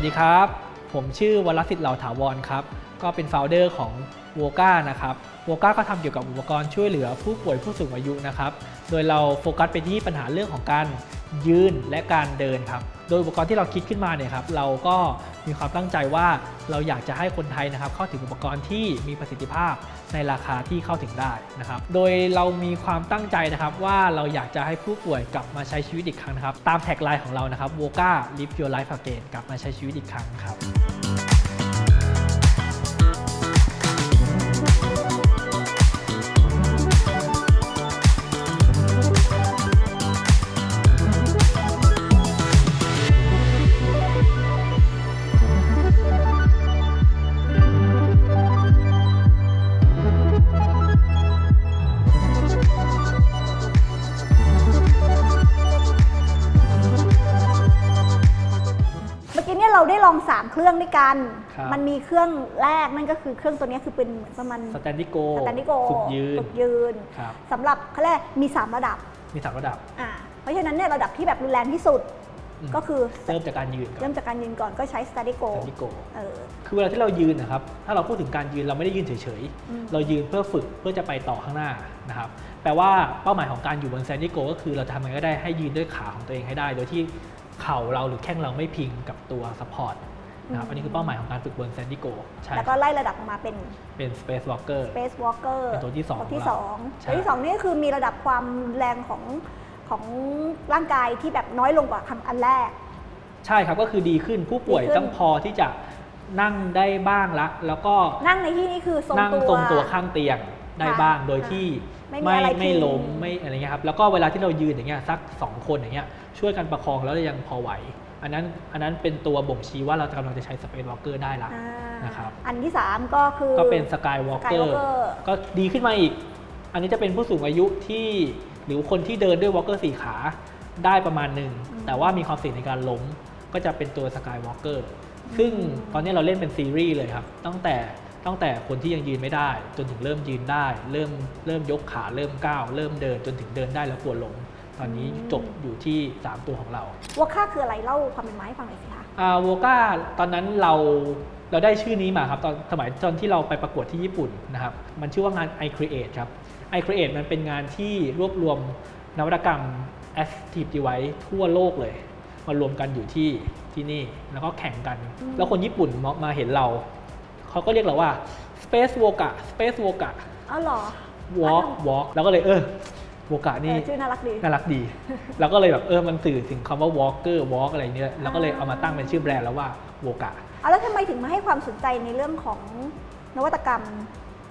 วัสดีครับ ผมชื่อวรสิทธิ์เหล่าถาวรครับ ก็เป็นโฟลเดอร์ของโวก้านะครับโวก้าก็ทำเกี่ยวกับอุปกรณ์ช่วยเหลือผู้ป่วยผู้สูงอายุนะครับ โดยเราโฟกัสไปที่ปัญหาเรื่องของการยืนและการเดินครับ โดยอุปกรณ์ที่เราคิดขึ้นมาเนี่ยครับเราก็มีความตั้งใจว่าเราอยากจะให้คนไทยนะครับเข้าถึงอุปกรณ์ที่มีประสิทธิภาพในราคาที่เข้าถึงได้นะครับโดยเรามีความตั้งใจนะครับว่าเราอยากจะให้ผู้ป่วยกลับมาใช้ชีวิตอีกครั้งนะครับตามแท็กไลน์ของเรานะครับ v o c a Live Your Life Again กลับมาใช้ชีวิตอีกครั้งครับ รื่องด้วยกัน ครับ มันมีเครื่องแรกนั่นก็คือเครื่องตัวเนี้ยคือเป็นเหมือนประมาณสแตนดิโกสแตนดิโกฝึกยืนฝึกยืนครับ สำหรับเขาเรียกมี 3 ระดับมีสามระดับอ่าเพราะฉะนั้นเนี่ยระดับที่แบบรุนแรงที่สุดอืมก็คือเริ่มจากการยืนก่อนเริ่มจากการยืนก่อนก็ใช้สแตนดิโกสแตนดิโก เออ คือเวลาที่เรายืนนะครับ ถ้าเราพูดถึงการยืนเราไม่ได้ยืนเฉยอืม ๆ เรายืนเพื่อฝึกเพื่อจะไปต่อข้างหน้านะครับ แปลว่าเป้าหมายของการอยู่บนแซนดิโกก็คือเราจะทำยังไงก็ได้ให้ยืนด้วยขาของตัวเองให้ได้ โดยที่เข่าเราหรือแข้งเราไม่พิงกับตัวซัพพอร์ต นะครับอันนี้คือเป้าหมายของการฝึกบนแซนดิโกใช่แล้วก็ไล่ระดับออกมาเป็นเป็น Space Walker Space Walker เป็นตัวที่สองตัวที่ของเราสองใช่ตัวที่สองนี่ก็คือมีระดับความแรงของของร่างกายที่แบบน้อยลงกว่าครั้งอันแรก ใช่ครับก็คือดีขึ้นผู้ป่วยดีขึ้นต้องพอที่จะนั่งได้บ้างละแล้วก็นั่งในที่นี้คือทรงนั่งตัวตรงตัวข้างเตียงได้ค่ะบ้างโดยที่ไม่มีไม่อะไรไม่พิงล้มไม่อะไรเงี้ยครับแล้วก็เวลาที่เรายืนอย่างเงี้ยสักสองคนอย่างเงี้ยช่วยกันประคองแล้วยังพอไหว อันนั้นอันนั้นเป็นตัวบ่งชี้ว่าเรากำลังจะใช้สเปซวอล์กเกอร์ได้ละอ่านะครับอันที่ 3 ก็คือ ก็เป็นสกายวอล์กเกอร์ Skywalker ก็ดีขึ้นมาอีก อันนี้จะเป็นผู้สูงอายุที่หรือคนที่เดินด้วยวอล์กเกอร์สี่ขาได้ประมาณหนึ่ง อืม แต่ว่ามีความเสี่ยงในการล้มก็จะเป็นตัวสกายวอล์กเกอร์ซึ่งตอนนี้เราเล่นเป็นซีรีส์เลยครับ ตั้งแต่ตั้งแต่คนที่ยังยืนไม่ได้ จนถึงเริ่มยืนได้ เริ่มเริ่มยกขาเริ่มก้าว เริ่มเดินจนถึงเดินได้แล้วกลัวล้ม ตอนนี้จบอยู่ที่ 3 ตัวของเราวอค่าคืออะไรเล่าความเป็นมาให้ฟังหน่อยสิคะอ่าโวก้าตอนนั้นเราเราได้ชื่อนี้มาครับตอนสมัยตอนที่เราไปประกวดที่ญี่ปุ่นนะครับ มันชื่อว่างาน i Create ครับ i Create มันเป็นงานที่รวบรวมนวัตกรรม Active Device ทั่วโลกเลยมารวมกันอยู่ที่ที่นี่แล้วก็แข่งกันอืมแล้วคนญี่ปุ่นมามาเห็นเรา เขาก็เรียกเราว่า Space w o k a Space w o k a อ๋อเหรอ Walk Walk แล้วก็เลยเออ w o k a เอนี่อชื่อน่ารักดีน่ารักดี แล้วก็เลยแบบเออมันสื่อถึงคำว่า walker walk อะไรเนี่ยแล้วก็เลยเอามาตั้งเป็นชื่อแบรนด์แล้วว่าโวกะเอาแล้วทำไมถึงมาให้ความสนใจในเรื่องของนวัตกรรม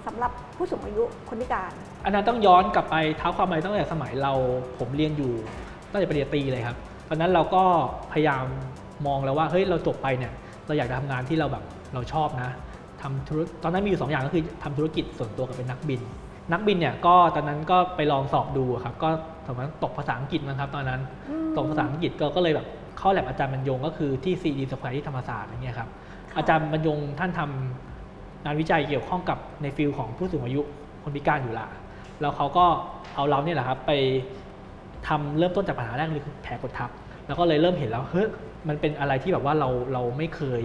สำหรับผู้สูงอายุคนพิการ อันนั้นต้องย้อนกลับไปเท้าความไปตั้งแต่สมัยเราผมเรียนอยู่ตั้งแต่ปริญญาตรีเลยครับตอนนั้นเราก็พยายามมองแล้วว่าเฮ้ยเราจบไปเนี่ยเราอยากจะทำงานที่เราแบบเราชอบนะทำธุรตอนนั้นมีอยู่สองอย่างก็คือทำธุรกิจส่วนตัวกับเป็นนักบิน นักบินเนี่ยก็ตอนนั้นก็ไปลองสอบดูครับก็สมมติตกภาษาอังกฤษนะครับ ตอนนั้นอืมตกภาษาอังกฤษก็ก็เลยแบบเข้าแลบอาจารย์บรรยงก็คือที่ซีดีสแควร์ที่ธรรมศาสตร์อย่างเงี้ยครับค่ะอาจารย์บรรยงท่านทำงานวิจัยเกี่ยวข้องกับในฟิลของผู้สูงอายุคนพิการอยู่ละแล้วเขาก็เอาเราเนี่ยแหละครับไปทำเริ่มต้นจากปัญหาแรกเลยคือแผลกดทับ แล้วก็เลยเริ่มเห็นแล้วเฮ้ยมันเป็นอะไรที่แบบว่าเราเราไม่เคย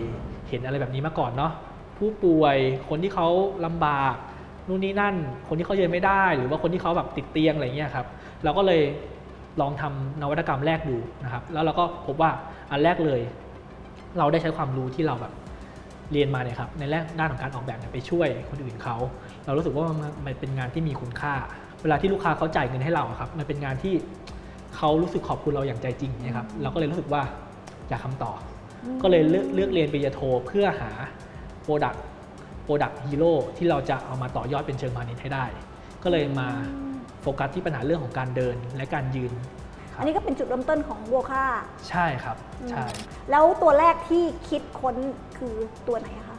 เห็นอะไรแบบนี้มาก่อนเนาะผู้ป่วยคนที่เขาลำบาก นู่นนี่นั่น คนที่เขาเดินไม่ได้ หรือว่าคนที่เขาแบบติดเตียงอะไรเงี้ยครับ เราก็เลยลองทำนวัตกรรมแรกดูนะครับ แล้วเราก็พบว่าอันแรกเลย เราได้ใช้ความรู้ที่เราแบบเรียนมาเนี่ยครับในแรกด้านของการออกแบบเนี่ยไปช่วยคนอื่นเขา เรารู้สึกว่ามันเป็นงานที่มีคุณค่า เวลาที่ลูกค้าเขาจ่ายเงินให้เราครับ มันเป็นงานที่เขารู้สึกขอบคุณเราอย่างใจจริงนี่ยครับ เราก็เลยรู้สึกว่าอยากทำต่อ ก็เลยเลือกเลือกเรียนปริญญาโทเพื่อหาโปรดักต์ โปรดักต์ฮีโร่ที่เราจะเอามาต่อยอดเป็นเชิงพาณิชย์ให้ได้ ก็เลยมาโฟกัสที่ปัญหาเรื่องของการเดินและการยืนครัอับนนี้ก็เป็นจุดเริ่มต้นของวอค่าใช่ครับใช่แล้วตัวแรกที่คิดค้นคือตัวไหนอะคะ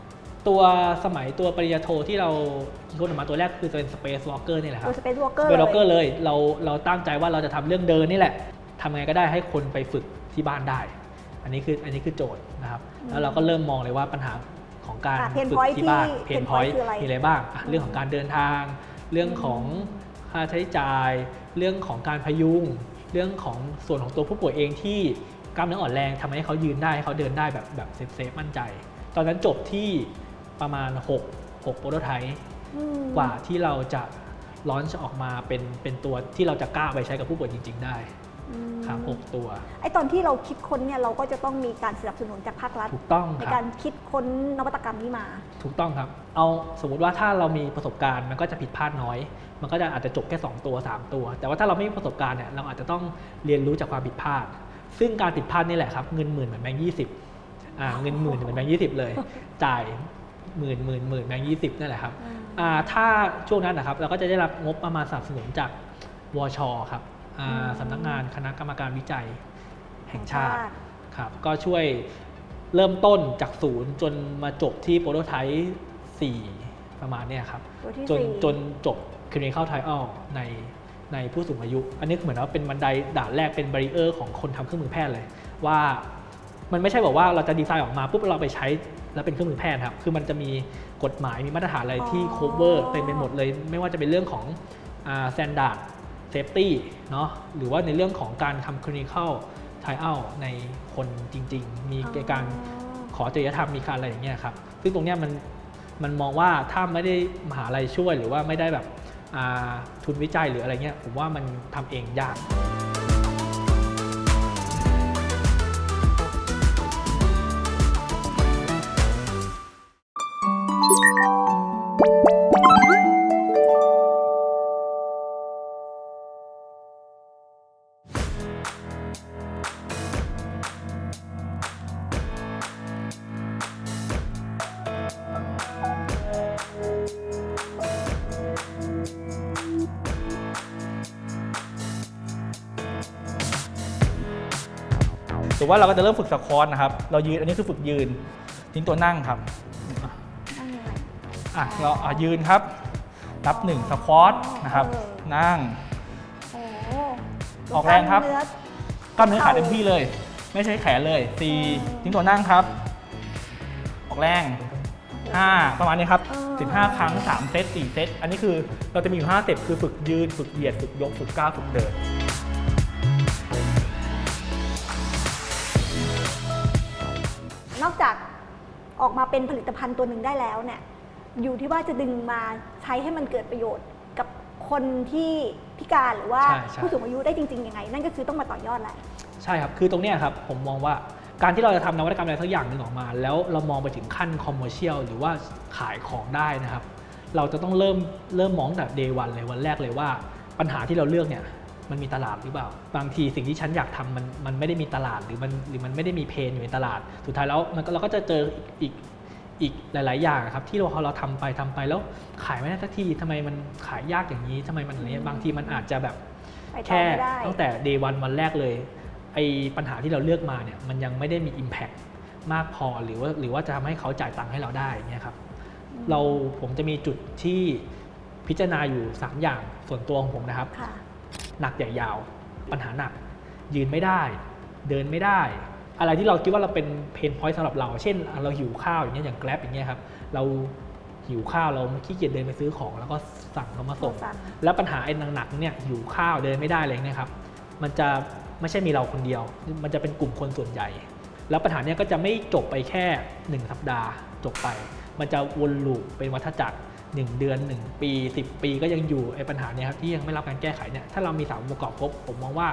ตัวสมัยตัวปริญญาโทที่เราคิดค้นออกมาตัวแรกคือจะเป็น Space Walker นี่แหละครัตับว Space Walker เป็นเลล็อกเกอร์ยเลยเราเราตั้งใจว่าเราจะทำเรื่องเดินนี่แหละทำไงก็ได้ให้คนไปฝึกที่บ้านได้ อันนี้คืออันนี้คือโจทย์นะครับอืมแล้วเราก็เริ่มมองเลยว่าปัญหา ของการอะ pain ฝึก point ที่บ้านที่เพน pain พอย point ต์คืออะไรมีอะไรบ้างอะอืมเรื่องของการเดินทาง เรื่องของค่าใช้จ่าย เรื่องของการพยุง เรื่องของส่วนของตัวผู้ป่วยเองที่กล้ามเนื้ออ่อนแรงทำให้เขายืนได้ให้เขาเดินได้แบบแบบเซฟเซฟมั่นใจ ตอนนั้นจบที่ประมาณ 6 6โปรโตไทป์อืมกว่าที่เราจะลอนช์ออกมาเป็นเป็นตัวที่เราจะกล้าไปใช้กับผู้ป่วยจริง ๆ ได้อืม ครับหกตัว ไอตอนที่เราคิดค้นเนี่ยเราก็จะต้องมีการสนับสนุนจากภาครัฐ ถูกต้องในครักาบรคิดค้นนวัตกรรมนี้มา ถูกต้องครับ เอาสมมุติว่าถ้าเรามีประสบการณ์มันก็จะผิดพลาดน้อย มันก็จะอาจจะจบแค่ 2 ตัว 3 ตัว แต่ว่าถ้าเราไม่มีประสบการณ์เนี่ยเราอาจจะต้องเรียนรู้จากความผิดพลาด ซึ่งการผิดพลาดนี่แหละครับเงินหมื่นเหมือนแบงค์ยี่สิบอ่าเงินหมื่นเหมือนแบงค์ยี่สิบเลย จ่ายหมื่นหมื่นหมื่นแบงค์ยี่สิบนั่นแหละครับอืมอ่าถ้าช่วงนั้นนะครับเราก็จะได้รับงบประมาณสนับสนุนจากวชครับอ่า สำนักงานคณะกรรมการวิจัยแห่งชาติครับก็ช่วยเริ่มต้นจากศูนย์จนมาจบที่โปรโตไทป์4ประมาณเนี้ยครับตัวที่จนสี่จนจบ clinical trial ในในผู้สูงอายุ อันนี้เหมือนว่าเป็นบันไดด่านแรกเป็นบ a ริเออร์ของคนทำเครื่องมือแพทย์เลย ว่ามันไม่ใช่บอกว่าเราจะดีไซน์ออกมาปุ๊บเราไปใช้แล้วเป็นเครื่องมือแพทย์ครับคือมันจะมีกฎหมายมีมาตรฐานอะไรที่ cover เต็มไปหมดเลย ไม่ว่าจะเป็นเรื่องของอ่า standard safety เนาะหรือว่าในเรื่องของการทำ clinical trial ในคนจริง ๆ มีการขอจริยธรรมมีการอะไรอย่างเงี้ยครับ ซึ่งตรงเนี้ยมันมันมองว่าถ้าไม่ได้มหาลัยช่วยหรือว่าไม่ได้แบบอ่าทุนวิจัยหรืออะไรเงี้ยผมว่ามันทำเองยาก หรือว่าเราก็จะเริ่มฝึกสควอตนะครับ เรายืนอันนี้คือฝึกยืน ทิ้งตัวนั่งครับนั่งยังไงอะเราอะยืนครับ นับหนึ่งสควอตนะครับเออนั่งโอ้ออกแรงครับเนื้อกล้ามเนื้อขาเต็มที่เลย ไม่ใช่แขนเลยสี่ทิ้งตัวนั่งครับ ออกแรงห้าประมาณนี้ครับสิบห้าครั้งสามเซตสี่เซต อันนี้คือเราจะมีอยู่ห้าสเต็ปคือฝึกยืน ฝึกเหยียด ฝึกยก ฝึกก้าว ฝึกเดิน นอกจากออกมาเป็นผลิตภัณฑ์ตัวหนึ่งได้แล้วเนี่ยอยู่ที่ว่าจะดึงมาใช้ให้มันเกิดประโยชน์กับคนที่พิการหรือว่าใช่ใช่ ผู้สูงอายุได้จริงๆยังไง นั่นก็คือต้องมาต่อยอดแหละ ใช่ครับ คือตรงเนี้ยครับผมมองว่าการที่เราจะทำนวัตกรรมอะไรสักอย่างหนึ่งออกมา แล้วเรามองไปถึงขั้นคอมเมอร์เชียลหรือว่าขายของได้นะครับ เราจะต้องเริ่มเริ่มมองตั้งแต่เดวันเลยวันแรกเลยว่า ปัญหาที่เราเลือกเนี่ย มันมีตลาดหรือเปล่า บางทีสิ่งที่ฉันอยากทำมันมันไม่ได้มีตลาดหรือมันหรือมันไม่ได้มีเพนอยู่ในตลาด สุดท้ายแล้วมันก็เราก็จะเจออีกอีกหลาย ๆ อย่างอะครับที่เราพอเราทำไปทำไปแล้วขายไม่ได้สักทีทำไมมันขายยากอย่างนี้ทำไมมันอะไรเงี้ยบางทีมันอาจจะแบบไปต่อแค่ไม่ได้ตั้งแต่ day one วันแรกเลยไอ้ปัญหาที่เราเลือกมาเนี่ยมันยังไม่ได้มี Impact มากพอหรือว่าหรือว่าจะทำให้เขาจ่ายตังค์ให้เราได้เนี่ยครับเราผมจะมีจุดที่พิจารณาอยู่ 3 อย่างส่วนตัวของผมนะครับค่ะ หนักใหญ่ยาว ปัญหาหนัก ยืนไม่ได้ เดินไม่ได้ อะไรที่เราคิดว่าเราเป็นเพนพอยต์สำหรับเรา เช่น เราหิวข้าวอย่างเงี้ยอย่างแกร็บอย่างเงี้ยครับเราหิวข้าวเราขี้เกียจเดินไปซื้อของ แล้วก็สั่งเขามาส่งสั่ง แล้วปัญหาไอ้หนักๆเนี่ยหิวข้าวเดินไม่ได้อะไรเนี่ยครับมันจะไม่ใช่มีเราคนเดียว มันจะเป็นกลุ่มคนส่วนใหญ่ แล้วปัญหาเนี้ยก็จะไม่จบไปแค่ 1 สัปดาห์จบไป มันจะวนลูปเป็นวัฏจักร 1 เดือน 1 ปี 10 ปีก็ยังอยู่ไอ้ปัญหาเนี้ยครับที่ยังไม่รับการแก้ไขเนี่ยถ้าเรามีสามองค์ประกอบครบผมมองว่า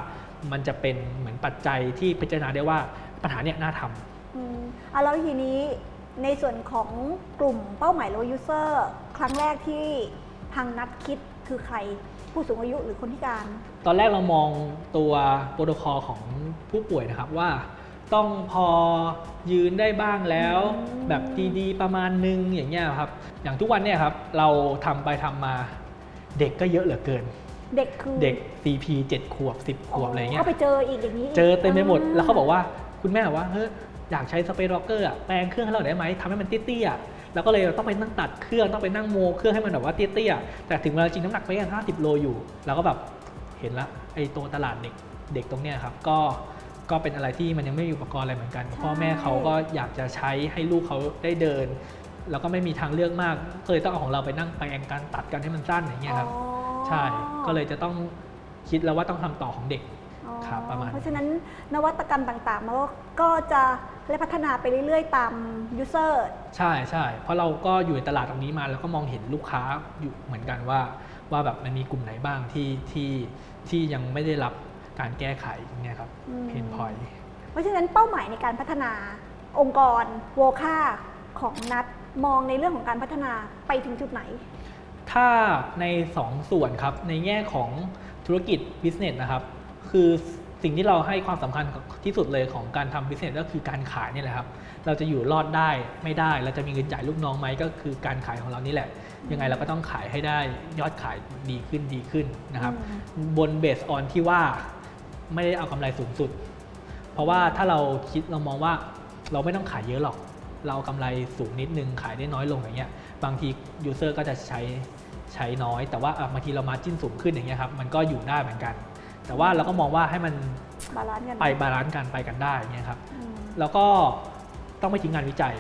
มันจะเป็นเหมือนปัจจัยที่พิจารณาได้ว่าปัญหาเนี้ยน่าทำอืมอะแล้วทีนี้ในส่วนของกลุ่มเป้าหมายโลยูเซอร์ครั้งแรกที่ทางนัดคิดคือใครผู้สูงอายุหรือคนพิการ ตอนแรกเรามองตัวโปรโตคอลของผู้ป่วยนะครับว่า ต้องพอยืนได้บ้างแล้วอืมแบบดีๆประมาณนึงอย่างเงี้ยครับ อย่างทุกวันเนี่ยครับ เราทำไปทำมาเด็กก็เยอะเหลือเกิน เด็กคือเด็ก CP 7ขวบ 10 ขวบอะไรเงี้ยก็ไปเจออีกอย่างนี้กเจอเต็มไปหมดแล้วเขาบอกว่าคุณแม่บอกว่าเฮ้ยอยากใช้สเปซร็อกเกอร์อะแปลงเครื่องให้เราได้ไหมทำให้มันเตี้ยๆอะแล้วก็เลยต้องไปนั่งตัดเครื่องต้องไปนั่งโมเครื่องให้มันแบบว่าเตี้ยๆแต่ถึงเวลาจริงน้ำหนักไม่กัน50โลอยู่เราก็แบบเห็นละไอ้ตัวตลาดเด็กเด็กตรงเนี้ยครับก็ ก็เป็นอะไรที่มันยังไม่มีอุปกรณ์อะไรเหมือนกันใช่พ่อแม่เขาก็อยากจะใช้ให้ลูกเขาได้เดิน แล้วก็ไม่มีทางเลือกมากก็เลยต้องเอาของเราไปนั่งแปลงการตัดกันให้มันสั้นอย่างเงี้ยครับอ๋อ ใช่ก็เลยจะต้องคิดแล้วว่าต้องทำต่อของเด็ก อ๋อครับครับประมาณ เพราะฉะนั้นนวัตกรรมต่างๆมันก็ก็จะเรียกพัฒนาไปเรื่อยๆ ตามยูเซอร์ ใช่ใช่เพราะเราก็อยู่ในตลาดตรงนี้มา แล้วก็มองเห็นลูกค้าอยู่เหมือนกันว่า ว่าแบบมันมีกลุ่มไหนบ้างที่ที่ที่ยังไม่ได้รับ การแก้ไขอย่างเงี้ยครับอืมเพนพอยเพราะฉะนั้นเป้าหมายในการพัฒนาองค์กรโวคาของนัดมองในเรื่องของการพัฒนาไปถึงจุดไหน ถ้าใน 2 ส่วนครับ ในแง่ของธุรกิจ business นะครับ คือสิ่งที่เราให้ความสำคัญที่สุดเลยของการทำ business ก็คือการขายนี่แหละครับ เราจะอยู่รอดได้ไม่ได้ เราจะมีเงินจ่ายลูกน้องไหมก็คือการขายของเรานี่แหละ ยังไงเราก็ต้องขายให้ได้ยอดขายดีขึ้นดีขึ้นนะครับ บนเบสออนที่ว่า ไม่ได้เอากำไรสูงสุด เพราะว่าถ้าเราคิดเรามองว่าเราไม่ต้องขายเยอะหรอก เราเอากำไรสูงนิดนึงขายได้น้อยลงอย่างเงี้ยบางทียูเซอร์ก็จะใช้ใช้น้อย แต่ว่าอะบางทีเรามาจิ้นสูงขึ้นอย่างเงี้ยครับมันก็อยู่ได้เหมือนกัน แต่ว่าเราก็มองว่าให้มันบาลานซ์กันไปบาลานซ์กันไปกันได้อย่างเงี้ยครับอืมแล้วก็ต้องไม่ทิ้งงานวิจัย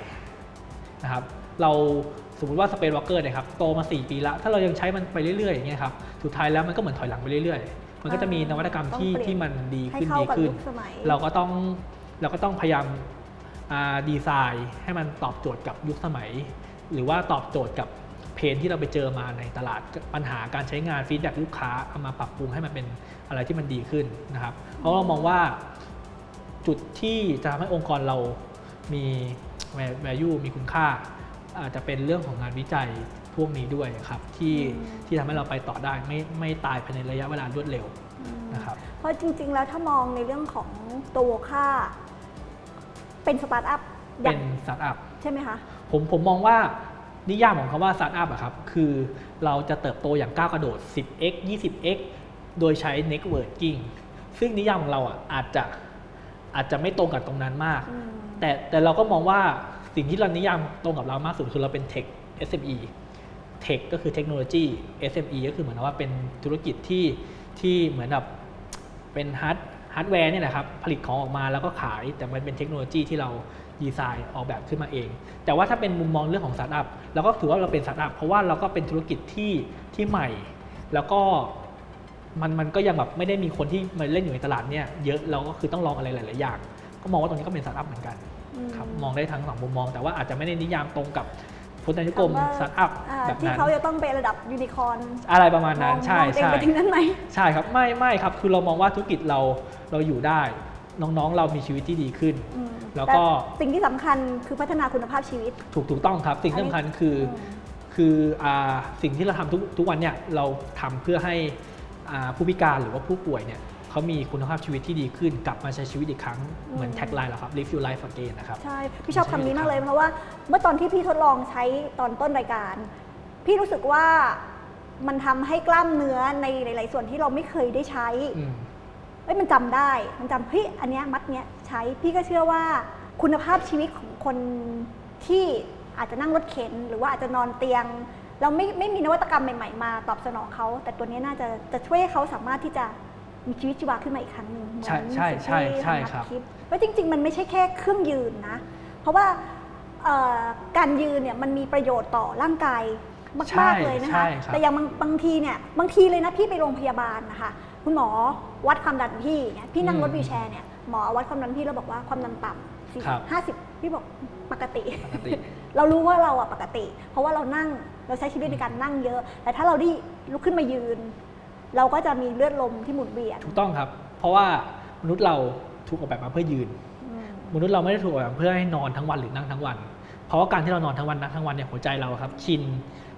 นะครับเราสมมติว่าสเปนวอลเกอร์เนี่ยครับโตมา 4 ปีแล้วถ้าเรายังใช้มันไปเรื่อยๆอย่างเงี้ยครับสุดท้ายแล้วมันก็เหมือนถอยหลังไปเรื่อยๆ มันก็จะมีนวัตกรรมที่ต้องเปลี่ยนที่มันดีให้ขึ้นเข้าดีกับขึ้นยุคสมัยเราก็ต้องเราก็ต้องพยายามอ่าดีไซน์ให้มันตอบโจทย์กับยุคสมัย หรือว่าตอบโจทย์กับเพนที่เราไปเจอมาในตลาดปัญหาการใช้งานฟีดแบ็ลูกค้าเอามาปรับปรุงให้มันเป็นอะไรที่มันดีขึ้นนะครับ เพราะเรามองว่าจุดที่จะทำให้องค์กรเรามี value มีคุณค่า อาจจะเป็นเรื่องของงานวิจัย พวกนี้ด้วยครับที่อืมที่ทำให้เราไปต่อได้ไม่ไม่ตายภายในระยะเวลารวดเร็วอืมนะครับเพราะจริง ๆ แล้วถ้ามองในเรื่องของตัวโวคาเป็นสตาร์ทอัพอเป็ย่างนสตาร์ทอัพใช่ไหมคะผมผมมองว่านิยามของคำว่าสตาร์ทอัพอะครับคือเราจะเติบโตอย่างก้าวกระโดด 10x 20x โดยใช้ networking ซึ่งนิยามของเราอะอาจจะอาจจะไม่ตรงกับตรงนั้นมากอืมแต่แต่เราก็มองว่าสิ่งที่เรานิยามตรงกับเรามากสุดคือเราเป็น tech SME tech ก็คือเทคโนโลยี SME ก็คือเหมือนว่าเป็นธุรกิจที่ที่เหมือนแบบเป็นฮาร์ดฮาร์ดแวร์เนี่ยแหละครับผลิตของออกมาแล้วก็ขาย แต่มันเป็นเทคโนโลยีที่เราดีไซน์ออกแบบขึ้นมาเอง แต่ว่าถ้าเป็นมุมมองเรื่องของสตาร์ทอัพเราก็ถือว่าเราเป็นสตาร์ทอัพเพราะว่าเราก็เป็นธุรกิจที่ที่ใหม่ แล้วก็มันมันก็ยังแบบไม่ได้มีคนที่มาเล่นอยู่ในตลาดเนี่ยเยอะเราก็คือต้องลองอะไรหลาย ๆ อย่าง ก็มองว่าตรงนี้ก็เป็นสตาร์ทอัพเหมือนกันอืมครับมองได้ทั้งสองมุมมอง แต่ว่าอาจจะไม่ได้นิยามตรงกับ พุทธนิยมคำว่าสตาร์ทอัพอ่าแบบที่นั้นเขาจะต้องไประดับยูนิคอร์นอะไรประมาณนั้นใช่มองตัวเองใช่ไปถึงนั้นไหมใช่ครับไม่ไม่ครับคือเรามองว่าธุรกิจเราเราอยู่ได้ น้องๆเรามีชีวิตที่ดีขึ้นอืมแล้วก็ต่สิ่งที่สำคัญคือพัฒนาคุณภาพชีวิต ถูกถูกต้องครับ สิ่งที่สำคัญคืออมคืออ่าสิ่งที่เราทำทุกทุกวันเนี่ยเราทำเพื่อให้อ่าผู้พิการหรือว่าผู้ป่วยเนี่ย เขามีคุณภาพชีวิตที่ดีขึ้น กลับมาใช้ชีวิตอีกครั้ง เหมือนแท็กไลน์เราครับ live your life again นะครับ ใช่ พี่ชอบคำนี้มากเลยเพราะว่าเมื่อตอนที่พี่ทดลองใช้ตอนต้นรายการ พี่รู้สึกว่ามันทำให้กล้ามเนื้อในหลาย ๆ ส่วนที่เราไม่เคยได้ใช้อืมเอ้ยมันจำได้ มันจำเฮ้ยอันเนี้ยมัดเนี้ยใช้ พี่ก็เชื่อว่าคุณภาพชีวิตของคนที่อาจจะนั่งรถเข็น หรือว่าอาจจะนอนเตียง เราไม่ไม่มีนวัตกรรมใหม่ ๆ มาตอบสนองเขา แต่ตัวเนี้ยน่าจะจะช่วยให้เขาสามารถที่จะ มีชีวิตชีวาขึ้นมาอีกครั้งหนึ่งเหมือนใช่ใช่ใช่สิ่งที่ใช่ทางนัดครับดแล้วจริง ๆ มันไม่ใช่แค่เครื่องยืนนะ เพราะว่าเอ่อการยืนเนี่ยมันมีประโยชน์ต่อร่างกายมากๆเลยนะใช่คะใช่ครับแต่อย่างบางบางทีเนี่ยบางทีเลยนะพี่ไปโรงพยาบาลนะคะคุณหมอวัดความดันพี่เนี่ยพี่นั่งรถวีลแชร์เนี่ยหมอวัดความดันพี่แล้วบอกว่าความดันต่ำสี่ครับห้าสิบพี่บอกปกติปกติ เรารู้ว่าเราอะปกติ เพราะว่าเรานั่งเราใช้ชีวิตในการนั่งเยอะ แต่ถ้าเราได้ลุกขึ้นมายืน เราก็จะมีเลือดลมที่หมุนเวียน ถูกต้องครับ เพราะว่ามนุษย์เราถูกออกแบบมาเพื่อยืนอืมมนุษย์เราไม่ได้ถูกออกแบบเพื่อให้นอนทั้งวันหรือนั่งทั้งวัน เพราะว่าการที่เรานอนทั้งวันนั่งทั้งวันเนี่ยหัวใจเราครับชิน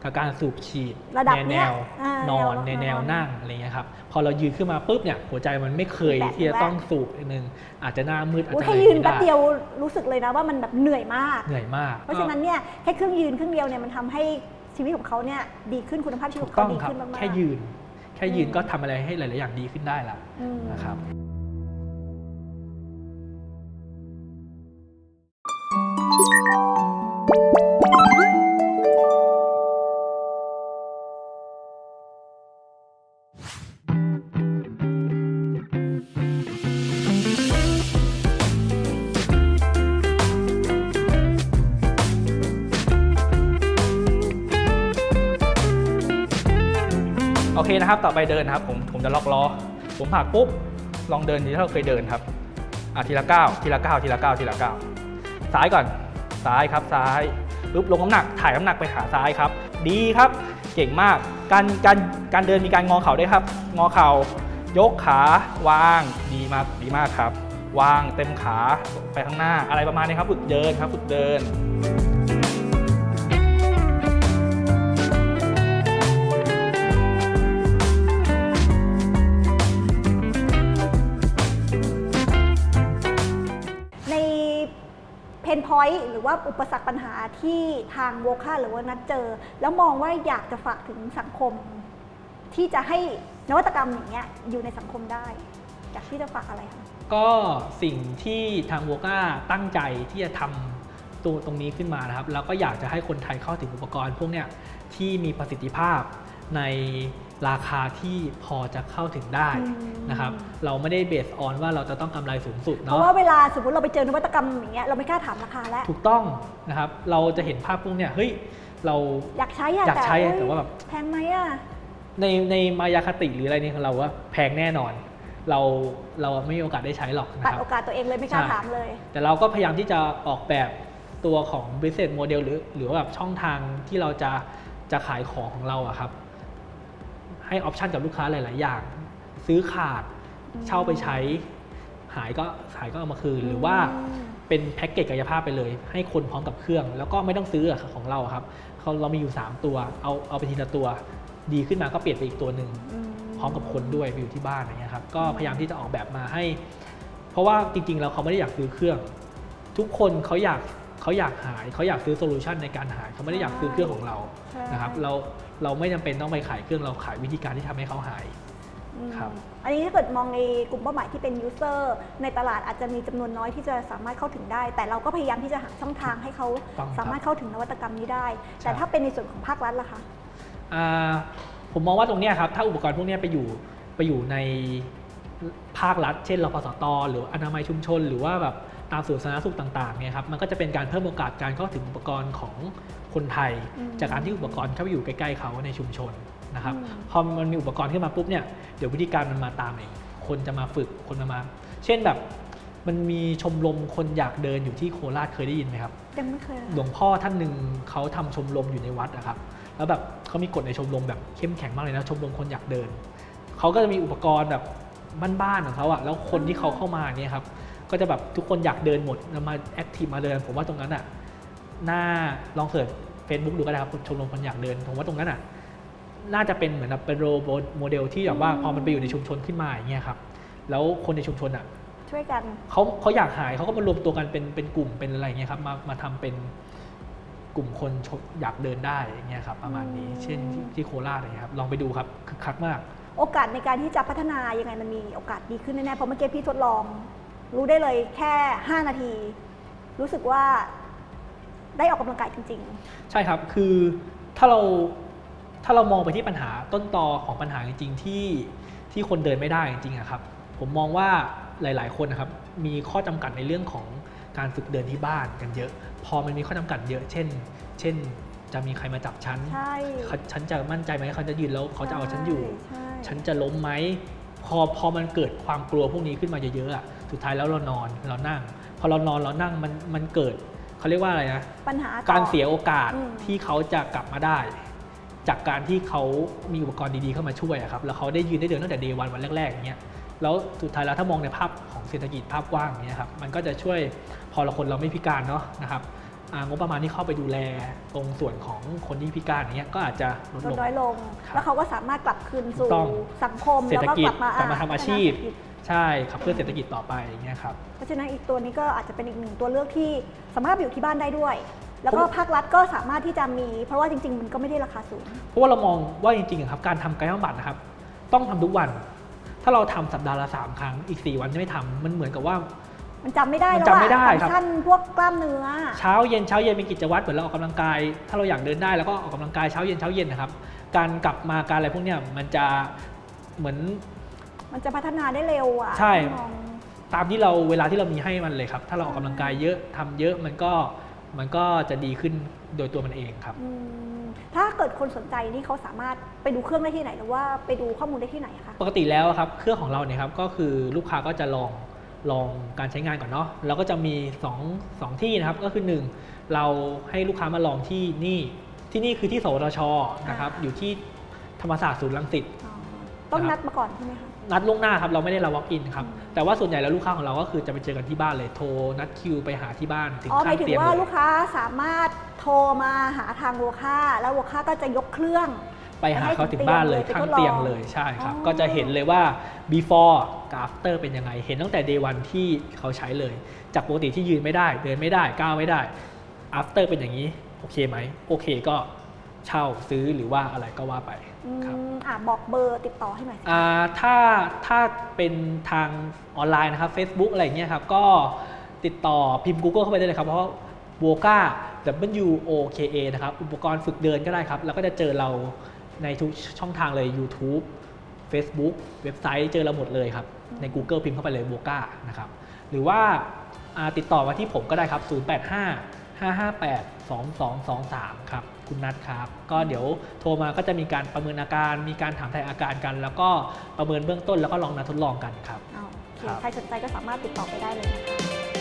กับการสูบฉีดระดับในเนี้แนยวอ่านอนแนวในแนวนอนนั่งอะไรเงี้ยครับพอเรายืนขึ้นมาปุ๊บเนี่ยหัวใจมันไม่เคยแบบที่จะแรกต้องสูบอีกนึงอาจจะหน้ามืดอาจโอ้ยจะแค่อะไรยืนไม่แป๊บได้เดียวรู้สึกเลยนะว่ามันแบบเหนื่อยมาก เหนื่อยมาก เพราะฉะนั้นเนี่ยแค่เครื่องยืนเครื่องเดียวเนี่ยมันทำให้ชีวิตของเขาเนี่ยดีขึ้นคุณภาพชีวิตถูขกองต้อเขางดีครับขึ้นมากๆ แค่ยืนแค่ยืนก็ทำอะไรให้หลาย ๆ อย่างดีขึ้นได้ละนะครับ นะครับ ต่อไปเดินนะครับผมผมจะล็อกล้อ ผมผักปุ๊บลองเดินที่เราเคยเดินครับอะทีละก้าวทีละก้าวทีละก้าวทีละก้าวซ้ายก่อนซ้ายครับซ้ายปุ๊บลงน้ำหนักถ่ายน้ำหนักไปขาซ้ายครับ ดีครับ เก่งมาก การการการเดินมีการงอเข่าด้วยครับ งอเข่ายกขาวางดีมากดีมากครับ วางเต็มขาไปข้างหน้าอะไรประมาณนี้ครับ ฝึกเดินครับ ฝึกเดิน อยต์หรือว่าอุปสรรคปัญหาที่ทางโวคาหรือว่านัดเจอ แล้วมองว่าอยากจะฝากถึงสังคม ที่จะให้นวัตกรรมอย่างเงี้ยอยู่ในสังคมได้อยากที่จะฝากอะไรคะก็สิ่งที่ทางโวก้าตั้งใจที่จะทำตัวตรงนี้ขึ้นมานะครับ แล้วก็อยากจะให้คนไทยเข้าถึงอุปกรณ์พวกเนี้ยที่มีประสิทธิภาพใน ราคาที่พอจะเข้าถึงได้นะครับ เราไม่ได้เบสออนว่าเราจะต้องกำไรสูงสุดเพเนาะ ราะว่าเวลาสมมติเราไปเจอนวัตกรรมอย่างเงี้ยเราไม่กล้าถามราคาแล้ว ถูกต้องนะครับ เราจะเห็นภาพพวกเนี้ยเฮ้ย เราอยากใช้อะอยากใช้เฮ้แต่ว่าแบบแพงไหมอะในในมายาคติหรืออะไรเนี่ยเราว่าแพงแน่นอน เราเราไม่มีโอกาสได้ใช้หรอกนะตัดครับ โอกาสตัวเองเลยไม่กล้าใช่ ถามเลย แต่เราก็พยายามที่จะออกแบบตัวของ business model หรือหรือว่าแบบช่องทางที่เราจะจะขายของของเราอะครับ ให้ออปชันกับลูกค้าหลาย ๆ อย่าง ซื้อขาดอืมเช่าไปใช้ หายก็หายก็เอามาคืน หรือว่าอืมเป็นแพ็กเกจกายภาพไปเลย ให้คนพร้อมกับเครื่อง แล้วก็ไม่ต้องซื้ออะของเราอะครับเขาเรามีอยู่ 3 ตัวเอาเอาไปทีละตัว ดีขึ้นมาก็เปลี่ยนไปอีกตัวหนึ่งอืมพร้อมกับคนด้วยไปอยู่ที่บ้านอย่างเงี้ยครับก็พยายามที่จะออกแบบมาให้ เพราะว่าจริง ๆ แล้วเขาไม่ได้อยากซื้อเครื่อง ทุกคนเขาอยากเขาอยากหายเขาอยากซื้อโซลูชันในการหายเขาไม่ได้อยากซื้อเครื่องของเราใช่นะครับเรา เราไม่จำเป็นต้องไปขายเครื่องเราขายวิธีการที่ทำให้เขาหายอืมครับ อันนี้ถ้าเกิดมองในกลุ่มเป้าหมายที่เป็นยูเซอร์ในตลาดอาจจะมีจำนวนน้อยที่จะสามารถเข้าถึงได้ แต่เราก็พยายามที่จะหาช่องทางให้เขาต้องครับสามารถเข้าถึงนวัตกรรมนี้ได้ใช่แต่ถ้าเป็นในส่วนของภาครัฐล่ะคะ อ่าผมมองว่าตรงเนี้ยครับ ถ้าอุปกรณ์พวกเนี้ยไปอยู่ไปอยู่ในภาครัฐ เช่นรพสต หรืออนามัยชุมชน หรือว่าแบบตามศูนย์สาธารณสุขต่างๆเนี่ยครับมันก็จะเป็นการเพิ่มโอกาสการเข้าถึงอุปกรณ์ของ คนไทยอืมจากการที่อุปกรณ์เข้าไปอยู่ใกล้ๆเขาในชุมชนนะครับอืมพอมันมีอุปกรณ์ขึ้นมาปุ๊บเนี่ยเดี๋ยววิธีการมันมาตามเองคนจะมาฝึกคนมามา เช่นแบบมันมีชมรมคนอยากเดินอยู่ที่โคราชเคยได้ยินไหมครับยังไม่เคยหลวงพ่อท่านหนึ่งเขาทำชมรมอยู่ในวัดนะครับ แล้วแบบเขามีกฎในชมรมแบบเข้มแข็งมากเลยนะชมรมคนอยากเดินเขาก็จะมีอุปกรณ์แบบบ้านๆของเขาอะแล้วคนที่เขาเข้ามาเนี่ยครับก็จะแบบทุกคนอยากเดินหมดแล้วมาแอคทีฟมาเดินผมว่าตรงนั้นอะ น่าลองเสิร์ชเฟซบุ๊กดูก็ได้ครับชมรมคนอยากเดินผมว่าตรงนั้นอะน่าจะเป็นเหมือนแบบเป็นโรโบโมเดลที่แบบว่าพอมันไปอยู่ในชุมชนขึ้นมาอย่างเงี้ยครับแล้วคนในชุมชนอะช่วยกันเขาเขาอยากหายเขาก็มารวมตัวกันเป็นเป็นกลุ่มเป็นอะไรอย่างเงี้ยครับมามาทำเป็นกลุ่มคนชอยากเดินได้อย่างเงี้ยครับประมาณนี้อืมเช่นที่ที่โคราชอะไรเงี้ยครับ ลองไปดูครับคึกคักมาก โอกาสในการที่จะพัฒนายังไงมันมีโอกาสดีขึ้นแน่ๆเพราะเมื่อกี้พี่ทดลอง รู้ได้เลยแค่ 5 นาที รู้สึกว่า ได้ออกกำลังกายจริงใช่ครับคือถ้าเราถ้าเรามองไปที่ปัญหาต้นตอของปัญหาจริง ๆ ที่ที่คนเดินไม่ได้จริงๆอะครับ ผมมองว่าหลาย ๆ คนนะครับมีข้อจำกัดในเรื่องของการฝึกเดินที่บ้านกันเยอะ พอมันมีข้อจำกัดเยอะ เช่น เช่น จะมีใครมาจับฉันๆใช่เขาฉันจะมั่นใจไหมเขาจะยืนแล้วเขาจะเอาฉันอยู่ใช่ฉันจะล้มไหมพอพอมันเกิดความกลัวพวกนี้ขึ้นมาเยอะๆอะสุดท้ายแล้วเรานอนเรานั่ง พอเรานอนเรานั่งมันมันเกิด เขาเรียกว่าอะไรนะ ปัญหาต่อ การเสียโอกาสอืม ที่เขาจะกลับมาได้ จากการที่เขามีอุปกรณ์ดีๆเข้ามาช่วยอะครับแล้วเขาได้ยืนได้เดินตั้งแต่เดวันวันแรกๆอย่างเงี้ยแล้วสุดท้ายแล้วถ้ามองในภาพของเศรษฐกิจภาพกว้างอย่างเงี้ยครับมันก็จะช่วยพอเราคนเราไม่พิการเนาะนะครับอ่างบประมาณที่เข้าไปดูแลตรงส่วนของคนที่พิการอย่างเงี้ยก็อาจจะลดลลดง น้อยลง ครับแล้วเขาก็สามารถกลับคืนสู่ถูกต้องสังคม เศรษแล้วฐก็กิจกลับมากลับมาทำอาชีพพัฒนเศรษฐกิจ ใช่ขับเคลื่อนเศรษฐกิจต่อไปอย่างเงี้ยครับ เพราะฉะนั้นอีกตัวนี้ก็อาจจะเป็นอีกหนึ่งตัวเลือกที่สามารถอยู่ที่บ้านได้ด้วย แล้วก็ผมภาครัฐก็สามารถที่จะมี เพราะว่าจริง ๆ มันก็ไม่ได้ราคาสูง เพราะว่าเรามองว่าจริงๆอะครับการทำกายบำบัดนะครับ ต้องทำทุกวัน ถ้าเราทำสัปดาห์ละสามครั้งอีก 4 วันจะไม่ทำมันเหมือนกับว่า มันจำไม่ได้มันแล้วจำไม่ได้อะครับ ฟังก์ชันพวกกล้ามเนื้อ เช้าเย็นเช้าเย็นเป็นกิจวัตรเหมือนเราออกกำลังกาย ถ้าเราอยากเดินได้แล้วก็ออกกำลังกายเช้าเย็นเช้าเย็นนะครับ การกลับมาการอะไรพวกเนี้ยมันจะเหมือน มันจะพัฒนาได้เร็วอะใช่ มอง ตามที่เราเวลาที่เรามีให้มันเลยครับ ถ้าเราออกกำลังกายเยอะทำเยอะมันก็มันก็จะดีขึ้นโดยตัวมันเองครับ อืมถ้าเกิดคนสนใจนี่เขาสามารถไปดูเครื่องได้ที่ไหนหรือว่าไปดูข้อมูลได้ที่ไหนอะคะ ปกติแล้วครับเครื่องของเราเนี่ยครับก็คือลูกค้าก็จะลองลองการใช้งานก่อนเนาะเราก็จะมี2 2ที่นะครับก็คือ 1 เราให้ลูกค้ามาลองที่นี่ที่นี่คือที่สวทชนะครับอ่าอยู่ที่ธรรมศาสตร์ศูนย์รังสิต อ๋อต้องนะครับนัดมาก่อนใช่ไหมคะ นัดล่วงหน้าครับเราไม่ได้รับ walk in ครับอืมแต่ว่าส่วนใหญ่แล้วลูกค้าของเราก็คือจะไปเจอกันที่บ้านเลยโทรนัดคิวไปหาที่บ้านถึงอ๋อหายข้ามถึงเตียงว่าเลยลูกค้าสามารถโทรมาหาทางโวค่าแล้วโวค่าก็จะยกเครื่อง ไปหาเขาถึงบ้านเลยไปให้ถึงข้างเตีเตียยงงเลเลยยใช่ครับอ๋อก็จะเห็นเลยว่า before กับ after เป็นยังไง เห็นตั้งแต่ day one ที่เขาใช้เลย จากปกติที่ยืนไม่ได้ เดินไม่ได้ก้าวไม่ได้ after เป็นอย่างนี้โอเคไหมโอเคก็เช่าซื้อหรือว่าอะไรก็ว่าไปอืมครับ อะบอกเบอร์ติดต่อให้หน่อยสิอ่าถ้าถ้าเป็นทางออนไลน์นะครับ Facebook อะไรอย่างเงี้ยครับ ก็ติดต่อพิมพ์ Google เข้าไปได้เลยครับ เพราะโวก้า W O K A นะครับ อุปกรณ์ฝึกเดินก็ได้ครับ แล้วก็จะเจอเราในทุกช่องทางเลย YouTube Facebook เว็บไซต์เจอเราหมดเลยครับ ใน Google พิมพ์เข้าไปเลยโวก้านะครับ หรือว่าติดต่อมาที่ผมก็ได้ครับ 085 558 2223 ครับ คุณนัทครับก็เดี๋ยวโทรมาก็จะมีการประเมินอาการ มีการถามไทยอาการกัน แล้วก็ประเมินเบื้องต้นแล้วก็ลองนัดทดลองกันครับอ้าวโอเคครับ ใครสนใจก็สามารถติดต่อไปได้เลยนะคะ